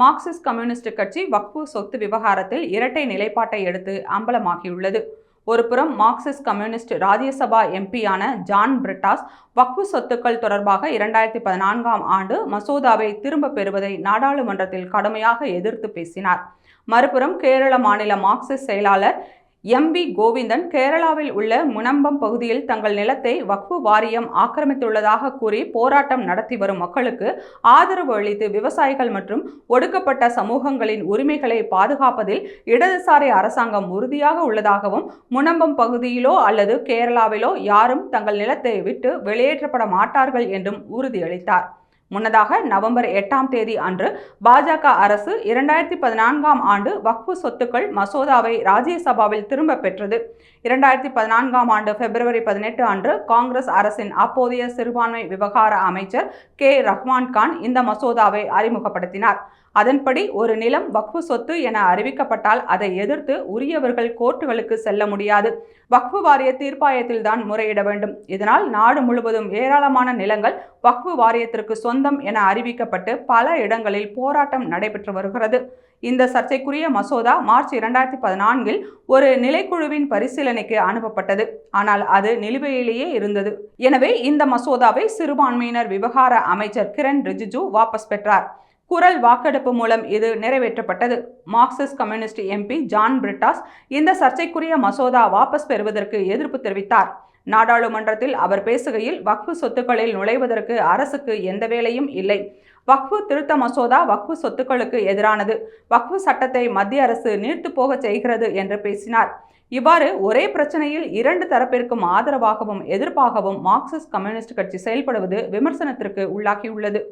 Marxist communist கட்சி வக்ஃபு சொத்து விவகாரத்தில் இரட்டை நிலைப்பாட்டை எடுத்து அம்பலமாகியுள்ளது. ஒருபுறம் மார்க்சிஸ்ட் கம்யூனிஸ்ட் ராஜ்யசபா எம்பியான ஜான் பிரிட்டாஸ் வக்ஃபு சொத்துக்கள் தொடர்பாக இரண்டாயிரத்தி பதினான்காம் ஆண்டு மசோதாவை திரும்பப் பெறுவதை நாடாளுமன்றத்தில் கடுமையாக எதிர்த்து பேசினார். மறுபுறம் கேரள மாநில மார்க்சிஸ்ட் செயலாளர் எம்பி கோவிந்தன் கேரளாவில் உள்ள முனம்பம் பகுதியில் தங்கள் நிலத்தை வக்ஃபு வாரியம் ஆக்கிரமித்துள்ளதாக கூறி போராட்டம் நடத்தி வரும் மக்களுக்கு ஆதரவு அளித்து விவசாயிகள் மற்றும் ஒடுக்கப்பட்ட சமூகங்களின் உரிமைகளை பாதுகாப்பதில் இடதுசாரி அரசாங்கம் உறுதியாக உள்ளதாகவும் முனம்பம் பகுதியிலோ அல்லது கேரளாவிலோ யாரும் தங்கள் நிலத்தை விட்டு வெளியேற்றப்பட மாட்டார்கள் என்றும் உறுதியளித்தார். முன்னதாக நவம்பர் எட்டாம் தேதி அன்று பாஜக அரசு இரண்டாயிரத்தி பதினான்காம் ஆண்டு வக்ஃபு சொத்துக்கள் மசோதாவை ராஜ்யசபாவில் திரும்ப பெற்றது. இரண்டாயிரத்தி பதினான்காம் ஆண்டு பிப்ரவரி பதினெட்டு அன்று காங்கிரஸ் அரசின் அப்போதைய சிறுபான்மை விவகார அமைச்சர் கே. ரஹ்மான் கான் இந்த மசோதாவை அறிமுகப்படுத்தினார். அதன்படி ஒரு நிலம் வக்ஃபு சொத்து என அறிவிக்கப்பட்டால் அதை எதிர்த்து உரியவர்கள் கோர்ட்டுகளுக்கு செல்ல முடியாது. வக்ஃபு வாரிய தீர்ப்பாயத்தில் தான் முறையிட வேண்டும். இதனால் நாடு முழுவதும் ஏராளமான நிலங்கள் வக்ஃபு வாரியத்திற்கு சொந்த ஒப்பந்தம் என அறிவிக்கப்பட்டு பல இடங்களில் போராட்டம் நடைபெற்று வருகிறது. இந்த சர்ச்சைக்குரிய மசோதா மார்ச் இரண்டாயிரத்தி பதினான்கில் ஒரு நிலைக்குழுவின் பரிசீலனைக்கு அனுப்பப்பட்டது. ஆனால் அது நிலுவையிலேயே இருந்தது. எனவே இந்த மசோதாவை சிறுபான்மையினர் விவகார அமைச்சர் கிரண் ரிஜிஜு வாபஸ் பெற்றார். குரல் வாக்கெடுப்பு மூலம் இது நிறைவேற்றப்பட்டது. Marxist communist MP John Brittas இந்த சர்ச்சைக்குரிய மசோதா வாபஸ் பெறுவதற்கு எதிர்ப்பு தெரிவித்தார். நாடாளுமன்றத்தில் அவர் பேசுகையில் வக்ஃபு சொத்துக்களில் நுழைவதற்கு அரசுக்கு எந்த வேலையும் இல்லை. வக்ஃபு திருத்த மசோதா வக்ஃபு சொத்துக்களுக்கு எதிரானது. வக்ஃபு சட்டத்தை மத்திய அரசு நீர்த்து போகச் செய்கிறது என்று பேசினார். இவ்வாறு ஒரே பிரச்சனையில் இரண்டு தரப்பிற்கும் ஆதரவாகவும் எதிர்ப்பாகவும் மார்க்சிஸ்ட் கம்யூனிஸ்ட் கட்சி செயல்படுவது விமர்சனத்திற்கு உள்ளாகியுள்ளது.